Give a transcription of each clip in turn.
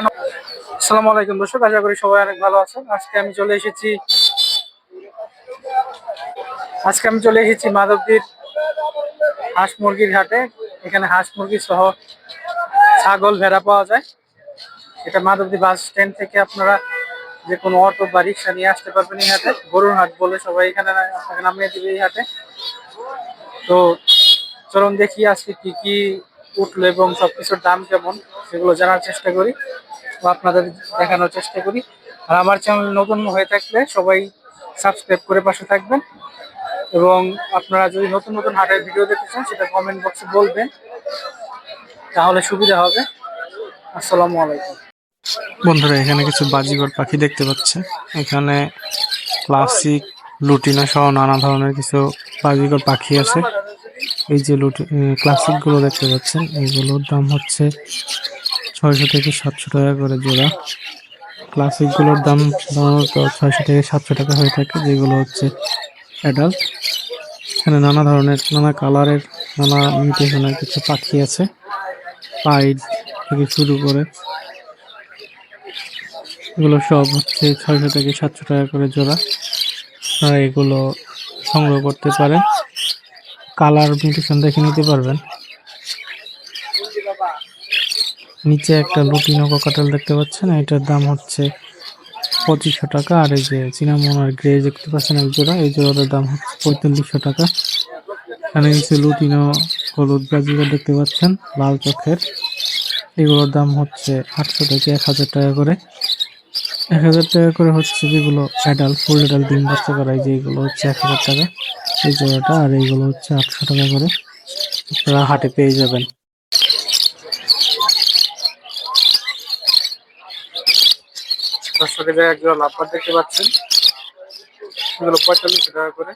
আসসালামু আলাইকুম দর্শক, আশা করি সবাই অনেক ভালো আছেন। আজকে আমি চলে এসেছি, আজকে আমি চলে এসেছি মাধবদীর হাঁস মুরগির হাটে। এখানে হাঁস মুরগি সহ ছাগল ভেড়া পাওয়া যায়। এটা মাধবদী বাস স্ট্যান্ড থেকে আপনারা যে কোনো অটো বা রিক্সা নিয়ে আসতে পারবেন এই হাটে। গরুর হাট বলে সবাই এখানে আপনাকে নামিয়ে দেবে এই হাটে। তো চলুন দেখি আজকে কি কি উঠল এবং সবকিছুর দাম কেমন সেগুলো জানার চেষ্টা করি বা আপনাদের দেখানোর চেষ্টা করি। আর আমার চ্যানেল নতুন হয়ে থাকলে সবাই সাবস্ক্রাইব করে পাশে থাকবেন এবং আপনারা যদি নতুন নতুন হাটের ভিডিও দেখতে চান সেটা কমেন্ট বক্সে বলবেন, তাহলে সুবিধা হবে। আসসালামু আলাইকুম। বন্ধুরা, এখানে কিছু বাজিগর পাখি দেখতে পাচ্ছে। এখানে ক্লাসিক লুটিনা সহ নানা ধরনের কিছু বাজিগর পাখি আছে। এই যে লুটি ক্লাসিকগুলো দেখতে পাচ্ছেন এইগুলোর দাম হচ্ছে ছয়শো থেকে সাতশো টাকা করে জোড়া। ক্লাসিকগুলোর দাম সাধারণত ছয়শো থেকে সাতশো টাকা হয়ে থাকে, যেগুলো হচ্ছে অ্যাডাল্ট এখানে নানা ধরনের, নানা কালারের নানা মিউটেশনের কিছু পাখি আছে পাইড থেকে শুরু করে। এগুলো সব হচ্ছে ছয়শো থেকে সাতশো টাকা করে জোড়া। এগুলো সংগ্রহ করতে পারেন। কালার মিউটেশন দেখে নিতে পারবেন। নিচে একটা লুটিনো কাটাল দেখতে পাচ্ছেন। এটার দাম হচ্ছে পঁচিশশো টাকা। আর এই যে চিনামন আর গ্রে দেখতে পাচ্ছেন এক জোড়া। এই জোড়াটার দাম হচ্ছে পঁয়তাল্লিশশো টাকা। এখানে নিচে লুটিনো হলুদ গাজিগুলো দেখতে পাচ্ছেন, লাল চোখের। এগুলোর দাম হচ্ছে আটশো থেকে এক হাজার টাকা করে। এক হাজার টাকা করে হচ্ছে যেগুলো অ্যাডাল্ট ফুল অ্যাডাল্ট ডিম বাচ্চা করায় যেগুলো হচ্ছে এক হাজার টাকা। এই জোড়াটা আর এইগুলো হচ্ছে আটশো টাকা করে। আপনারা হাটে পেয়ে যাবেন। দর্শকের জায়গায় লাভবার দেখতে পাচ্ছেন। এগুলো টাকা করে।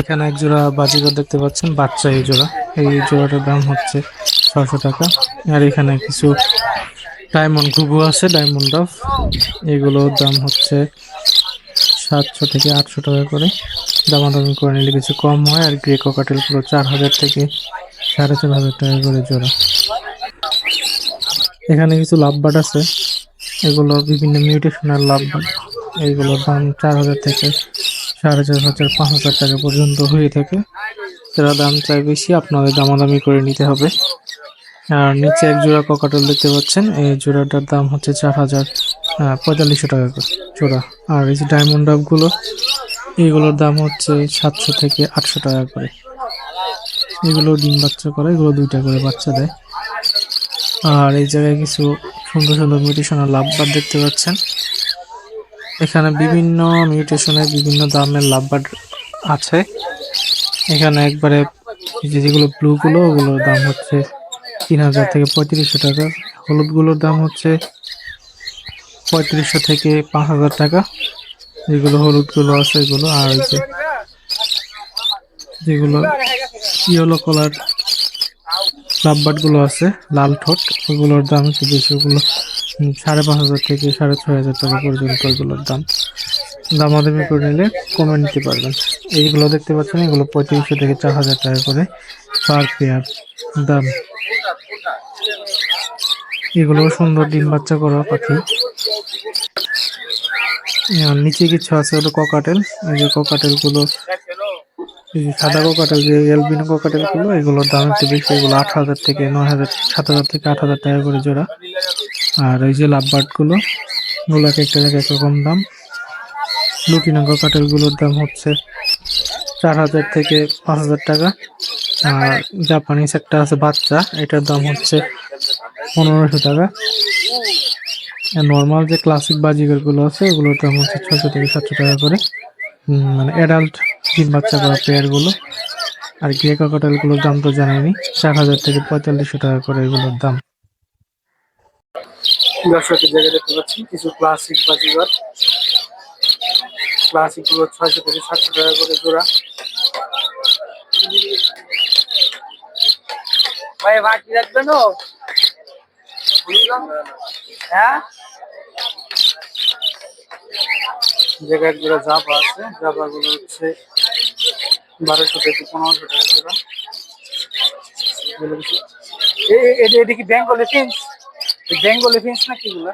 এখানে এক জোড়া বাজিগর দেখতে পাচ্ছেন বাচ্চা এই জোড়া। এই জোড়াটার দাম হচ্ছে ছশো টাকা। আর এখানে কিছু ডায়মন্ড ঘুঘু আছে, ডায়মন্ড ডাফ এগুলোর দাম হচ্ছে সাতশো থেকে আটশো টাকা করে। দামাদামি করে নিলে কিছু কম হয়, আর গ্রে ককাটেলগুলো চার হাজার থেকে সাড়ে চার হাজার টাকা করে জোড়া। এখানে কিছু লাভবাট আছে। এগুলো বিভিন্ন মিউটেশনের লাভবাট এইগুলোর দাম চার হাজার থেকে সাড়ে চার হাজার, পাঁচ হাজার টাকা পর্যন্ত হয়ে থাকে। যারা দাম চাই বেশি, আপনাদের দামাদামি করে নিতে হবে। আর নিচে এক জোড়া ককাটল দেখতে পাচ্ছেন। এই জোড়াটার দাম হচ্ছে চার হাজার পঁয়তাল্লিশশো টাকা জোড়া। আর এই যে ডায়মন্ড ডাবগুলো এইগুলোর দাম হচ্ছে সাতশো থেকে আটশো টাকা করে। এগুলো ডিম বাচ্চা করে, এগুলো দুইটা করে বাচ্চা দেয়। আর এই জায়গায় কিছু সুন্দর সুন্দর মিউটেশনের লাভবার দেখতে পাচ্ছেন। এখানে বিভিন্ন মিউটেশনের বিভিন্ন দামের লাভবার আছে। এখানে একবারে যেগুলো ব্লু গুলো, ওগুলোর দাম হচ্ছে তিন হাজার থেকে পঁয়ত্রিশশো টাকা। হলুদগুলোর দাম হচ্ছে পঁয়ত্রিশশো থেকে পাঁচ হাজার টাকা। যেগুলো হলুদগুলো আছে, এগুলো। আর যে যেগুলো ইয়েলো কালার লাভবার্ডগুলো আছে, লাল ঠোঁট, ওগুলোর দাম হচ্ছে বেশি ওগুলো সাড়ে পাঁচ হাজার থেকে সাড়ে ছয় হাজার টাকা পর্যন্ত এগুলোর দাম। দামাদামি করে নিলে কমে নিতে পারবেন। এইগুলো দেখতে পাচ্ছেন, এগুলো পঁয়ত্রিশশো থেকে চার হাজার টাকা করে পার পেয়ার দাম। এগুলো সুন্দর ডিম বাচ্চা করা পাখি। নিচে কিছু আছে হলো ককাটেল এই যে ককাটেলগুলো সাদা ককাটেল যে এলবিনো ককাটেলগুলো এগুলোর দাম একটু বেশি, এগুলো আট হাজার থেকে নয় হাজার, সাত হাজার থেকে আট হাজার টাকা করে জোড়া। আর ওই যে লাভবার্ডগুলো গুলো এক একটা এক রকম দাম। লুটিনা ককাটেলগুলোর দাম হচ্ছে চার হাজার থেকে পাঁচ হাজার টাকা। আর জাপানিজ একটা আছে বাচ্চা, এটার দাম হচ্ছে পনেরোশো টাকা। নর্মাল যে ক্লাসিক বাজিগারগুলো আছে ওগুলোর দাম হচ্ছে ছয়শো থেকে সাতশো টাকা করে। উম, মানে অ্যাডাল্ট ডিম বাচ্চা করা পেয়ারগুলো আর গ্রে কাকাটালগুলোর দাম তো জানাইনি চার হাজার থেকে পঁয়তাল্লিশশো টাকা করে এগুলোর দাম। দর্শকের জায়গায় দেখতে পাচ্ছেন কিছু ক্লাসিক বাজিগর। ক্লাসিকগুলো ছয়শো থেকে সাতশো টাকা করে জোড়া। ভাই বাকি রাখবেন হ্যাঁ? জায়গায় এক জাপা আছে। জাপা গুলো হচ্ছে বারোশো থেকে পনেরোশো টাকা জোড়া। এটা এটা কি বেঙ্গল ফিন্স বেঙ্গলি ফিন্স না কিগুলা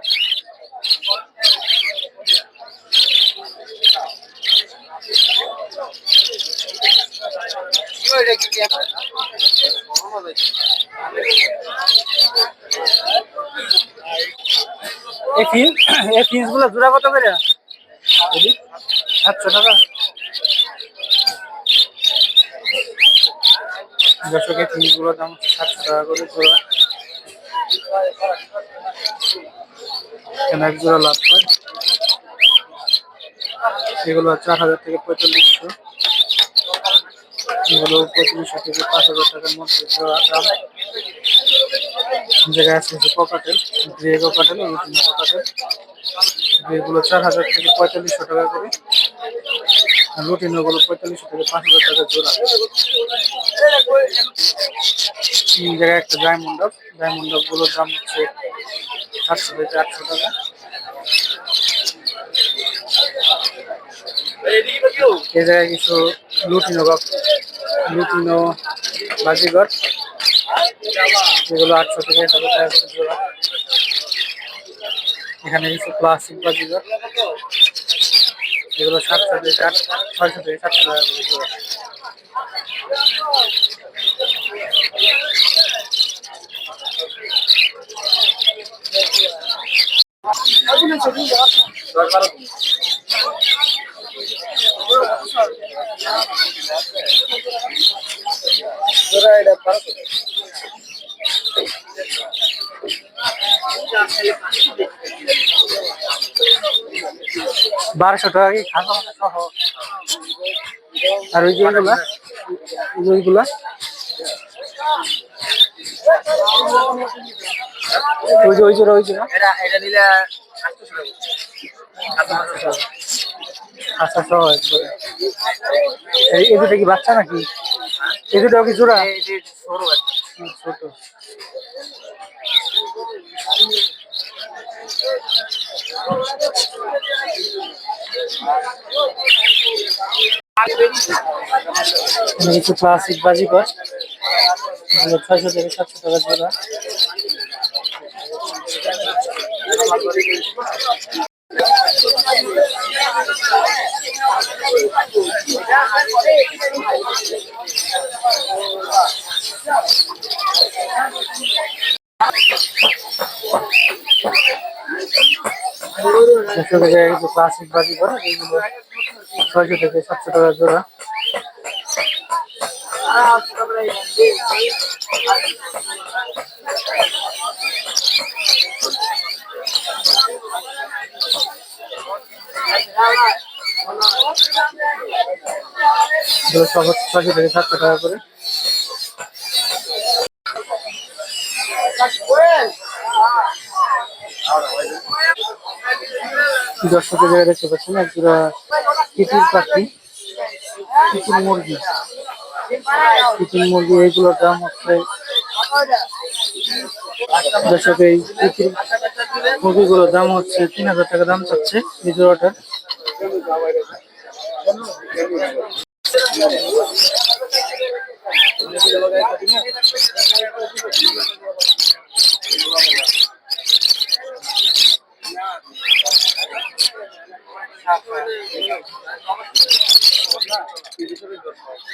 এই ফিন এই ফিন্সগুলো জোড়া কত করে? সাতশো টাকা। দর্শকের ফিন্সগুলোর দাম সাতশো টাকা করে জোড়া। এক জোড়া লাভ হয়। এগুলো চার হাজার থেকে পঁয়তাল্লিশশো। এগুলো পঁয়ত্রিশশো থেকে পাঁচ হাজার টাকার মধ্যে জোড়া দাম। জায়গায় আছে যে cockatiel grey cockatiel lutino cockatiel এগুলো চার হাজার থেকে পঁয়তাল্লিশশো টাকা করে। রুটিন পঁয়তাল্লিশশো থেকে পাঁচ হাজার টাকা জোড়া। তিন জায়গায় একটা ডায়মন্ড আপ ডায়মন্ড আপ দাম হচ্ছে সাতশো থেকে আটশো টাকা। এই জায়গায় কিছু লুটিনো বা লুটিনো বাজিগর। যেগুলো আটশো থেকে জোড়া এখানে কিছু ক্লাসিক বাজিগর যেগুলো সাতশো থেকে আট, ছয়শো থেকে সাতশো টাকা করে জোড়া বারোশো টাকা কি খাসা সহ? আর ওই যে ওইগুলা? ওই যে ওই যে ওই যে না? এটা এটা নিলে আচ্ছা সহ এই দুটো কি বাচ্চা নাকি? এই দুটো কি জোড়া? ছোট। কিছু ক্লাসিক বাজি কর ছয়শো থেকে সাতশো টাকা জোড়া ছয়শো থেকে কিছু ক্লাসিক বাজি কর ছয়শো থেকে সাতশো টাকা জোড়া। ছয়শো থেকে সাতশো টাকা করে। দর্শকের জায়গায় দেখতে পাচ্ছেন এক জোড়া পাখি তিতির মুরগি। তিতির মুরগি এইগুলোর দাম হচ্ছে দর্শক, এই তিতির মুরগিগুলোর দাম হচ্ছে তিন হাজার টাকা দাম চাচ্ছে এই জোড়াটার।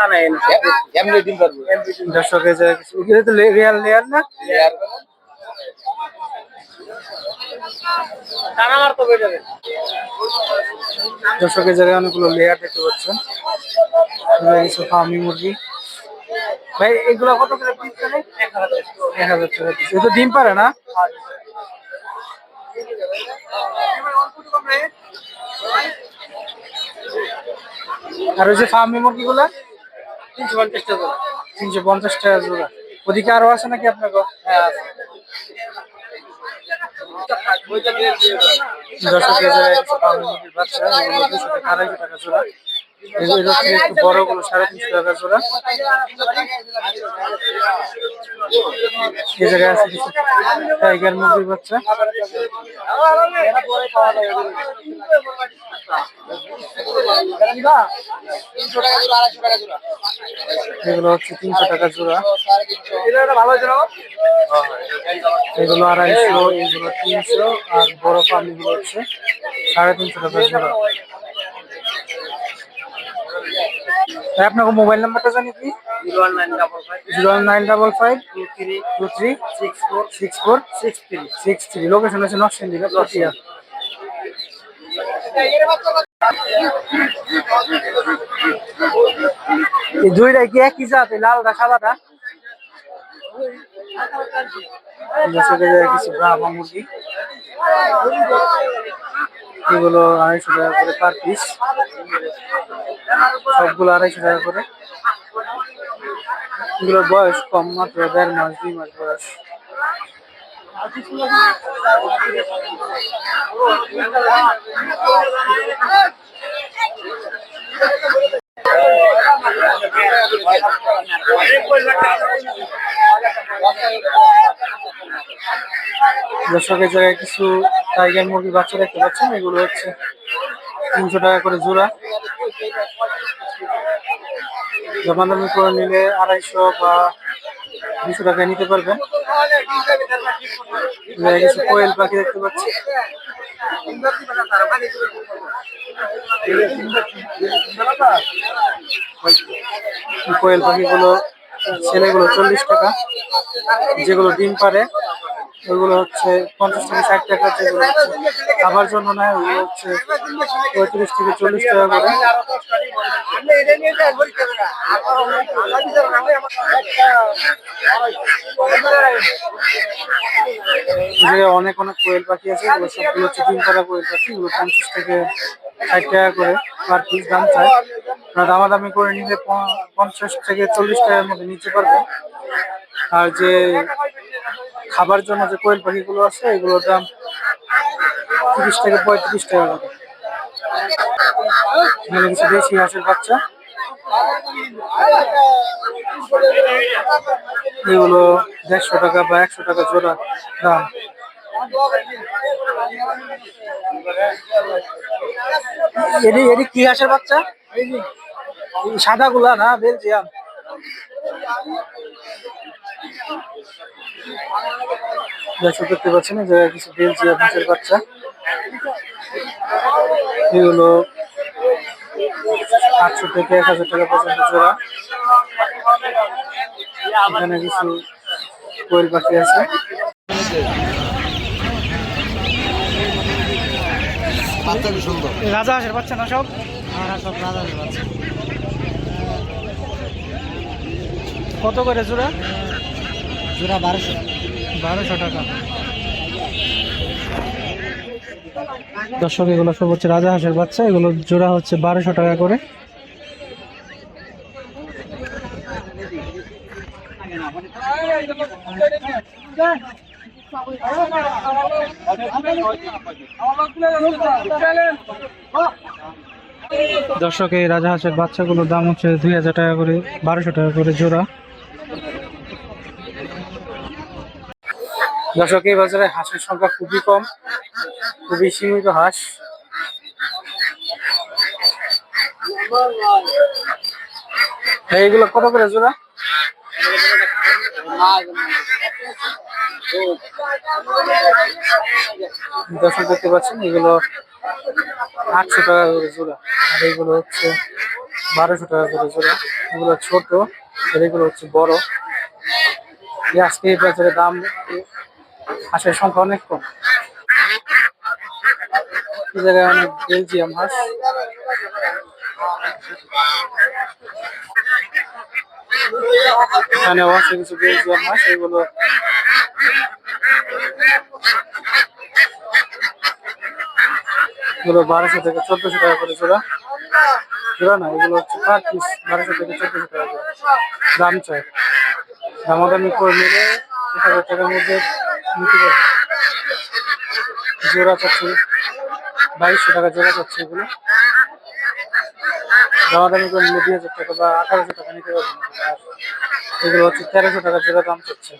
এমনি পারব দর্শকের জায়গায় কিছু এগুলো তো রিয়াল লেয়ার না? টানা মারতে পেরে যাবে দর্শকের জায়গায় অনেকগুলো লেয়ার দেখতে পাচ্ছেন কিছু ফার্মি মুরগি। ভাই এগুলো কত করে এক হাজার টাকা। পিস। এটা ডিম পারে না? আর ওই যে ফার্মি মুরগিগুলা? তিনশো পঞ্চাশ টাকা তিনশো পঞ্চাশ টাকা জোড়া। ওদিকে আরও আছে নাকি আপনার হ্যাঁ আছে। দশ আড়াইশো টাকা জোড়া। সাড়ে তিনশো টাকা জোড়া? জায়গায় আছে কিছু টাইগার মুরগির বাচ্চা? এগুলো হচ্ছে তিনশো টাকা জোড়া। এগুলো আড়াইশো, এগুলো তিনশো, আর বড় পানিগুলো হচ্ছে সাড়ে তিনশো টাকা জোড়া। ভাই আপনাকে মোবাইল নাম্বারটা জানি কি zero nine double five zero nine double five two three two three six four six four six three. Six three location আছে দুইটাই কি একই জাত লালটা সাদাটা? কিছু ব্রাহ্মা এগুলো আড়াইশো টাকা করে পার পিস সবগুলো আড়াইশো টাকা করে। এগুলোর বয়স কম, মাত্র দেড় মাস, দুই মাস বয়স। দর্শকের জায়গায় কিছু টাইগার মুরগি বাচ্চা দেখতে পাচ্ছেন, এগুলো হচ্ছে তিনশো টাকা করে জোড়া। জমাদামি করে নিলে আড়াইশো বা দুশো টাকায় নিতে পারবেন। কিছু কোয়েল পাখি দেখতে পাচ্ছি। কোয়েল পাখিগুলো, ছেলেগুলো চল্লিশ টাকা, যেগুলো ডিম পারে ওইগুলো হচ্ছে পঞ্চাশ থেকে ষাট টাকা যেগুলো খাবার জন্য নেয়, ওগুলো হচ্ছে পঁয়ত্রিশ থেকে চল্লিশ টাকা করে। অনেক অনেক কোয়েল পাখি আছে, এগুলো সবগুলো হচ্ছে ডিম পাড়া কোয়েল পাখি, এগুলো পঞ্চাশ থেকে ষাট টাকা করে পার পিস দাম চায়। দামাদামি করে নিলে পঞ্চাশ থেকে চল্লিশ টাকার মধ্যে নিতে পারবে। আর যে খাবার জন্য যে কোয়েল পাখিগুলো আছে, এগুলোর দাম তিরিশ থেকে পঁয়ত্রিশ টাকা করে। কিছু দেশি হাঁসের বাচ্চা। এগুলো দেড়শো টাকা বা একশো টাকা জোড়া দাম। এটি এটি কি হাঁসের বাচ্চা? সাদা গুলা না, বেলজিয়াম। দর্শক দেখতে পাচ্ছেন যে কিছু বেলজিয়াম হাঁসের বাচ্চা। এগুলো আটশো থেকে এক হাজার টাকা পর্যন্ত জোড়া। এখানে কিছু কোয়েল পাখি আছে। রাজা হাঁসের বাচ্চা না সব? সব রাজা হাঁসের বাচ্চা। কত করে জোড়া? জোড়া বারোশো। বারোশো টাকা। দর্শক এগুলো সব হচ্ছে রাজা হাঁসের বাচ্চা। এগুলো জোড়া হচ্ছে বারোশো টাকা করে। দর্শক এই রাজা হাঁসের বাচ্চাগুলোর দাম হচ্ছে দুই হাজার টাকা করে বারোশো টাকা করে জোড়া। দর্শক এই বাজারে হাঁসের সংখ্যা খুবই কম খুবই সীমিত হাঁস। ভাই, এগুলো কত করে জোড়া? দর্শক দেখতে পাচ্ছেন এগুলো আটশো টাকা করে জোড়া আর এগুলো হচ্ছে বারোশো টাকা করে জোড়া। এগুলো ছোট আর এগুলো হচ্ছে বড়। আজকে এই বাজারে দাম হাঁসের সংখ্যা অনেক কম। এই জায়গায় অনেক বেলজিয়াম হাঁস। এখানে আছে কিছু বেলজিয়াম হাঁস, এগুলো এগুলো বারোশো থেকে চোদ্দশো টাকা করে জোড়া। জোড়া না, এগুলো হচ্ছে পার পিস বারোশো থেকে চোদ্দশো টাকা করে। দাম চাই। দামাদামি করে নিলে এক হাজার টাকার মধ্যে জোড়া চাচ্ছি বাইশশো টাকা জোড়া যাচ্ছে এগুলো। দামাদামি করে নিলে দুই হাজার টাকা বা আঠারোশো টাকা নিতে পারবেন এগুলো হচ্ছে তেরোশো টাকা জোড়া দাম চাচ্ছে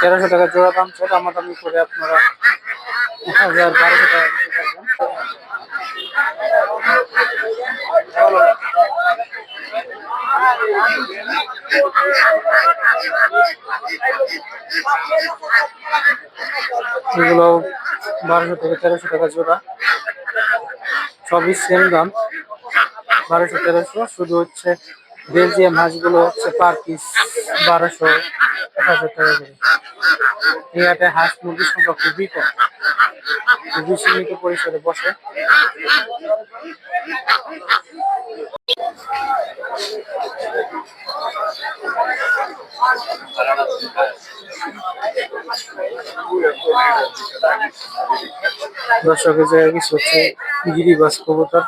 তেরোশো টাকা জোড়া দাম চাই দামাদামি করে আপনারা হাজার বারোশো টাকা দিতে পারবেন। এগুলো বারোশো থেকে তেরোশো টাকা জোড়া। সবই সেম দাম। বারোশো, তেরোশো, শুধু হচ্ছে বেলজিয়াম হাঁসগুলো হচ্ছে পার পিস বারোশো এক হাজার টাকা করে। হাঁস মুরগির সংখ্যা খুবই কম। খুবই সীমিত পরিসরে বসে। দর্শকের জায়গায় কিছু হচ্ছে গিরিবাস কবুতর।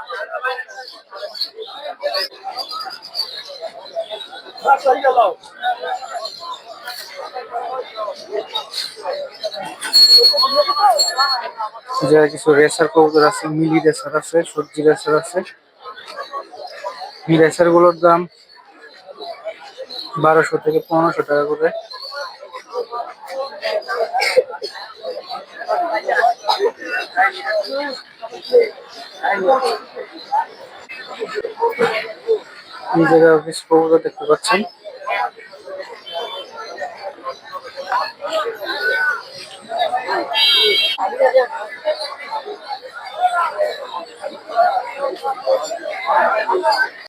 কিছু রেসার কবুতর আছে, মিলি রেসার আছে সবজি রেসার আছে। এই গুলোর দাম বারোশো থেকে পনেরোশো টাকা করে। এই জায়গায় কিছু কবুতর দেখতে পাচ্ছেন।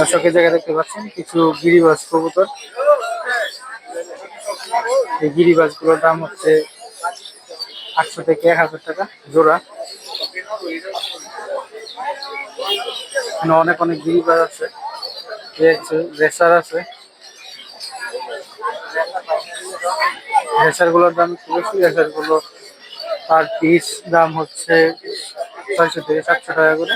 দর্শকের জায়গা দেখতে পাচ্ছেন কিছু গিরিবাস কবুতর। এই গিরিবাজগুলোর দাম হচ্ছে আটশো থেকে এক হাজার টাকা জোড়া। অনেক অনেক গিরিবাজ আছে রেসার আছে, রেসারগুলোর দাম একটু বেশি রেসারগুলো পার পিস দাম হচ্ছে ছয়শো থেকে সাতশো টাকা করে।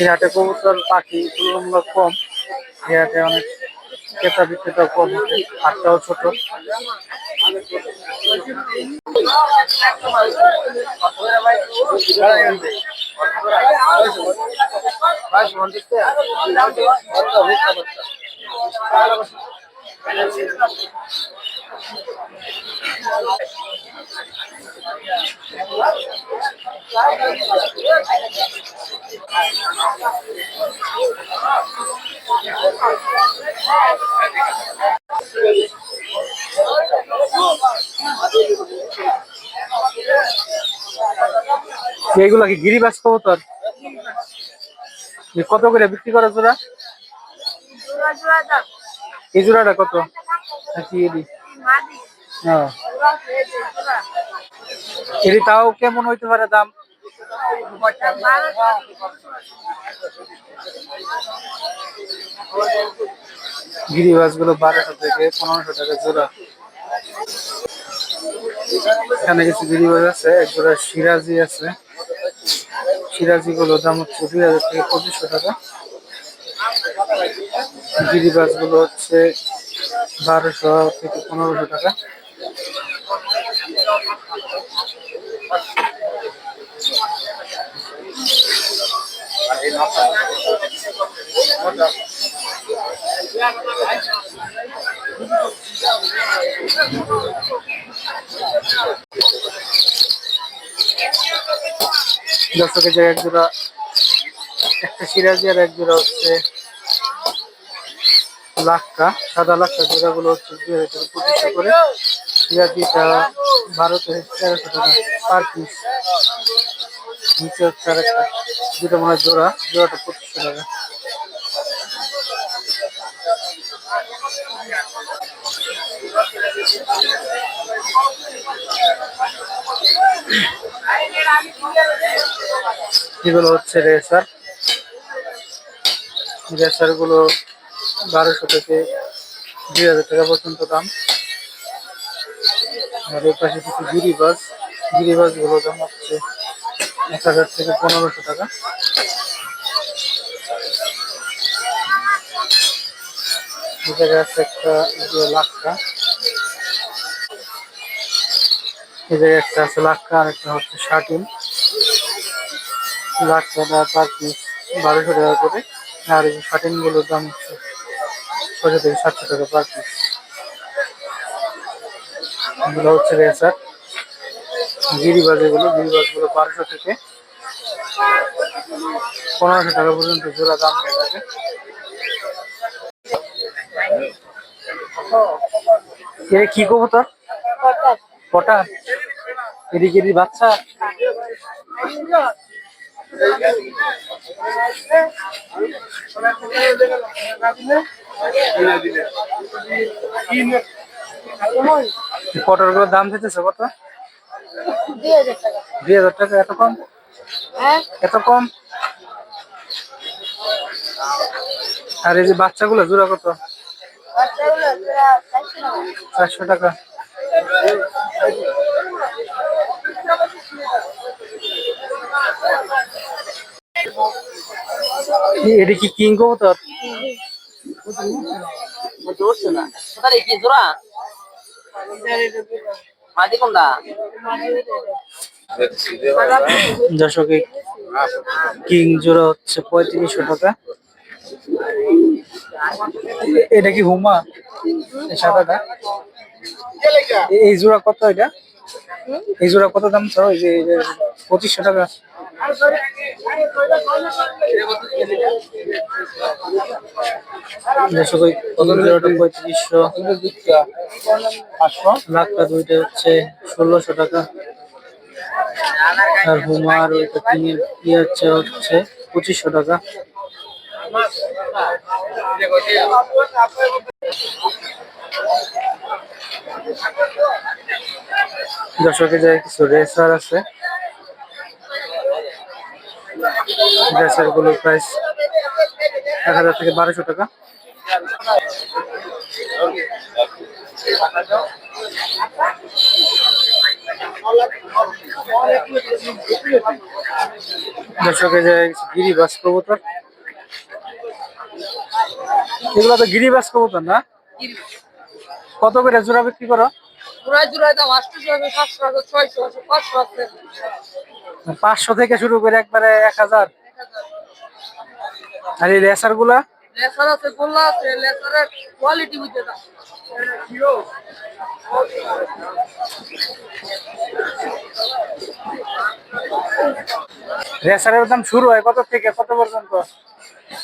এই হাটে কবুতর পাখি তুলনামূলক কম, এই হাটে অনেক ক্রেতা বিক্রেতা কম হচ্ছে হাটটাও ছোট। এইগুলা কি গিরিবাস কবুতর? কত করে বিক্রি করে জোড়া? এই জোড়াটা কত? হ্যাঁ। এডি তাও কেমন হইতে পারে দাম? গিরিবাসগুলো বারোশো থেকে পনেরোশো টাকা জোড়া। এখানে কিছু গিরিবাজ আছে, এক জোড়া সিরাজি আছে। সিরাজি গুলো দাম হচ্ছে দুই হাজার থেকে পঁচিশশো টাকা। গিরিবাজগুলো হচ্ছে বারোশো থেকে পনেরোশো টাকা। দর্শকের জায়গায় এক জোড়া, একটা সিরাজি আর এক জোড়া হচ্ছে লাক্কা, সাদা লাক্কা জোড়া গুলো হচ্ছে দুই হাজার করে। সিরাজিটা থেকে তেরোশো টাকা পার পিস নিচে হচ্ছে আর একটা দুটো মনে হয় জোড়া, জোড়াটা পঁচিশশো টাকা। এগুলো হচ্ছে রেসার? রেসারগুলো বারোশো থেকে দুই হাজার টাকা পর্যন্ত দাম। আর এর পাশে কিছু গিরিবাস গিরিবাসগুলো দাম হচ্ছে এক হাজার থেকে পনেরোশো টাকা। জায়গায় আছে একটা যে লাক্ষা এই জায়গায় একটা আছে লাক্ষা আর একটা হচ্ছে শার্টিন লাক্ষাটা পার পিস, বারোশো টাকা করে। আর এই শার্টিনগুলোর দাম হচ্ছে ছশো থেকে সাতশো টাকা পার পিস। এগুলো হচ্ছে রেসার। গিরিবাজ এগুলো গিরিবাজগুলো বারোশো থেকে পনেরোশো টাকা পর্যন্ত জোড়া দাম হয়ে থাকে। এ কি কবুতর কটা এদিকে বাচ্চা। পটলগুলোর দাম দিতেছে কত? দুই হাজার টাকা, এত কম? এত কম? আর এই যে বাচ্চাগুলো জোড়া কত? চারশো টাকা। এটা কি কিং কবুতর? দর্শক কিং জোড়া হচ্ছে পঁয়ত্রিশশো টাকা। এটা কি হুমা? সাদাটা? এই জোড়া কত এটা? এই জোড়া কত দাম এই যে পঁচিশশো টাকা। পঁয়ত্রিশশো। লাখটা দুইটা হচ্ছে ষোলোশো টাকা। আর হুমার ওইটা কিংয়ের কি হচ্ছে হচ্ছে পঁচিশশো টাকা। দর্শকের জায়গায় কিছু রেসার আছে। রেসারগুলোর প্রাইস এক হাজার থেকে বারোশো টাকা। দর্শকের জায়গায় কিছু গিরিবাস কবুতর। এগুলো তো গিরিবাস কবুতর না? কত করে জোড়া বিক্রি করো? পাঁচশো থেকে শুরু করে একবারে এক হাজার। আর এই লেসারগুলা? লেসার আছে লেসারের কোয়ালিটি বুঝতে রেসারের দাম শুরু হয় কত থেকে? কত পর্যন্ত?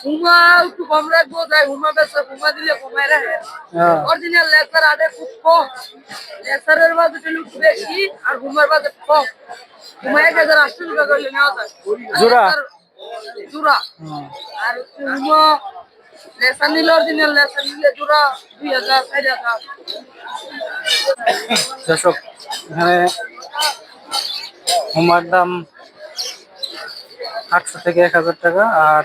হুমা একটু কম রাখব তাই হুমা হুমা দিলে কমায় রাখে। অরিজিনাল লেসার আগে খুব কম। লেসারের বাজেট একটু বেশি আর হুমার বাজেট কম। হুমা এক হাজার আটশো টাকা করলে নেওয়া যায়। জোড়া? লেসার- জোড়া। আর হুমা লেসার নিলে অরিজিনাল লেসার নিলে জোড়া দুই হাজার চার হাজার। দর্শক এখানে হুমার দাম আটশো থেকে এক হাজার টাকা আর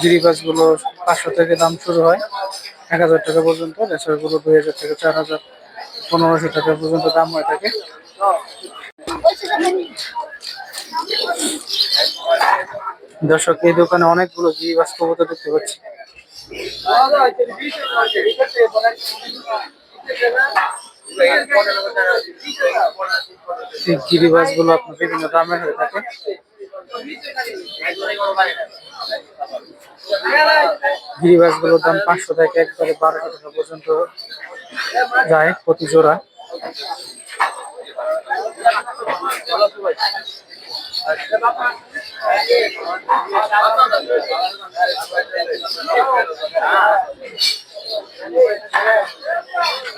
গিরিবাসগুলো পাঁচশো থেকে দাম শুরু হয় এক হাজার টাকা পর্যন্ত রেসারগুলো দুই হাজার থেকে চার হাজার, পনেরোশো টাকা পর্যন্ত দাম হয়ে থাকে দর্শক, এই দোকানে অনেকগুলো গিরিবাস কবুতর দেখতে পাচ্ছি। গিরিবাসগুলো আপনার বিভিন্ন দামের হয়ে থাকে। গিরিবাসগুলোর দাম পাঁচশো থেকে একবারে বারোশো টাকা পর্যন্ত যায় প্রতি জোড়া হ্যাঁ এইদিকে এটা কি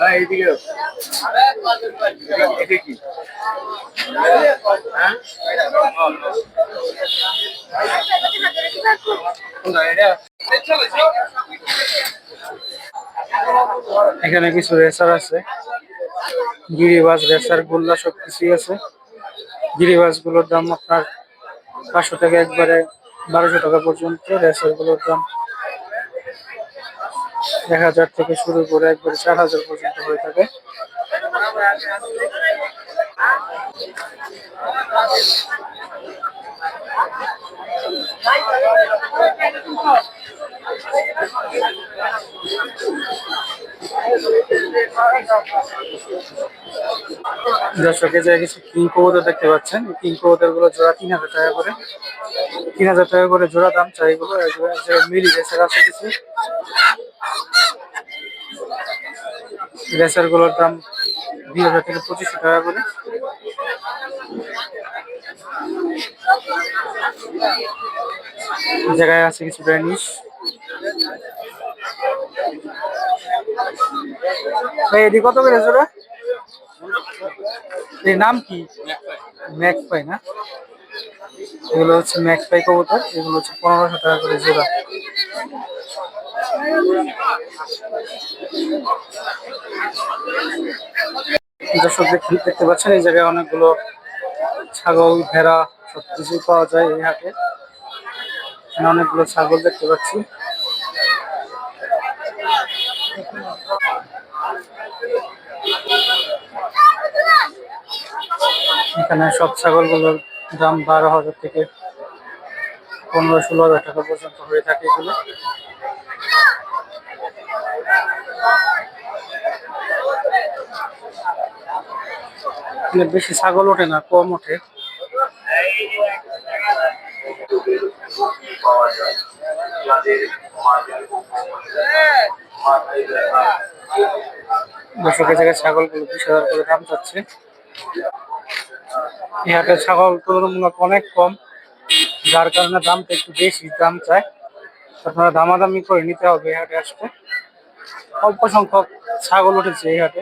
এখানে কিছু রেসার আছে। গিরিবাজ রেসার, গোল্লা সব কিছুই আছে। গিরিবাজগুলোর দাম আপনার পাঁচশো থেকে একবারে বারোশো টাকা পর্যন্ত। রেসারগুলোর দাম এক হাজার থেকে শুরু করে একবারে চার হাজার পর্যন্ত হয়ে থাকে। দর্শকের জায়গায় কিছু কিং কবুতর দেখতে পাচ্ছেন। কিং কবুতরগুলো জোড়া তিন হাজার টাকা করে। তিন হাজার টাকা করে জোড়া দাম চাই এগুলো। এগুলো যে মিলি রেসার আছে কিছু? রেসারগুলোর দাম দুই হাজার থেকে পঁচিশশো টাকা করে। জায়গায় আছে কিছু ব্র্যান্ডিশ এটি কত করে এর নাম কি? ম্যাকপাই না? এগুলো হচ্ছে ম্যাকপাই কবুতর, এগুলো হচ্ছে পনেরোশো টাকা করে জোড়া। দর্শক দেখতে পাচ্ছেন, এই জায়গায় অনেকগুলো ছাগল, ভেড়া সব কিছুই পাওয়া যায় এই হাটে। এখানে অনেকগুলো ছাগল দেখতে পাচ্ছি। এখানে সব ছাগলগুলোর দাম বারো হাজার থেকে পনেরো ষোলো হাজার টাকা পর্যন্ত হয়ে থাকে এগুলো। এখানে বেশি ছাগল ওঠে না, কম ওঠে। দর্শকের জায়গায় ছাগলগুলো বিশ হাজার করে দাম চাচ্ছে। ইহাতে ছাগল তুলনামূলক অনেক কম, যার কারণে দামটা একটু বেশি, দাম চায় আপনারা দামাদামি করে নিতে হবে ইহাতে আসতে। অল্প সংখ্যক ছাগল উঠেছে ইহাতে।